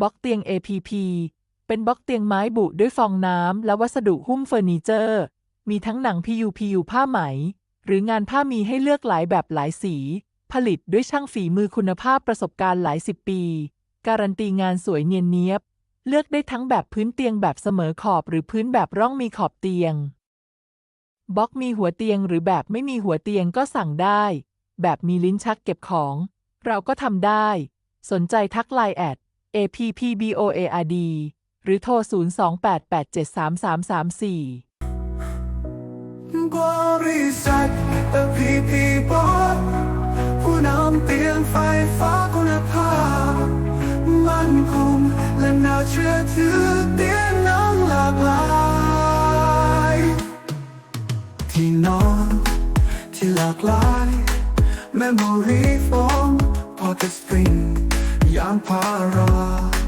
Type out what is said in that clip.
บล็อกเตียง APP เป็นบล็อกเตียงไม้บุด้วยฟองน้ำและวัสดุหุ้มเฟอร์นิเจอร์ มีทั้งหนัง PU PU ผ้าไหม หรืองานผ้ามีให้เลือกหลายแบบหลายสี ผลิตด้วยช่างฝีมือคุณภาพประสบการณ์หลายสิบปี การันตีงานสวยเนียนเนียบ เลือกได้ทั้งแบบพื้นเตียงแบบเสมอขอบหรือพื้นแบบร่องมีขอบเตียงบล็อกมีหัวเตียงหรือแบบไม่มีหัวเตียงก็สั่งได้ แบบมีลิ้นชักเก็บของ เราก็ทำได้ สนใจทักไลน์แอด APPBOARD หรือโทร 028873334บริษัท PP b o s ผู้นำเตียงไฟฟ้าคุณภาพ มั่นคงและน่าเชื่อถือเตียงน้ำหลากหลาย ที่นอนที่หลากหลาย Memory foam Pocket Spring ยางพารา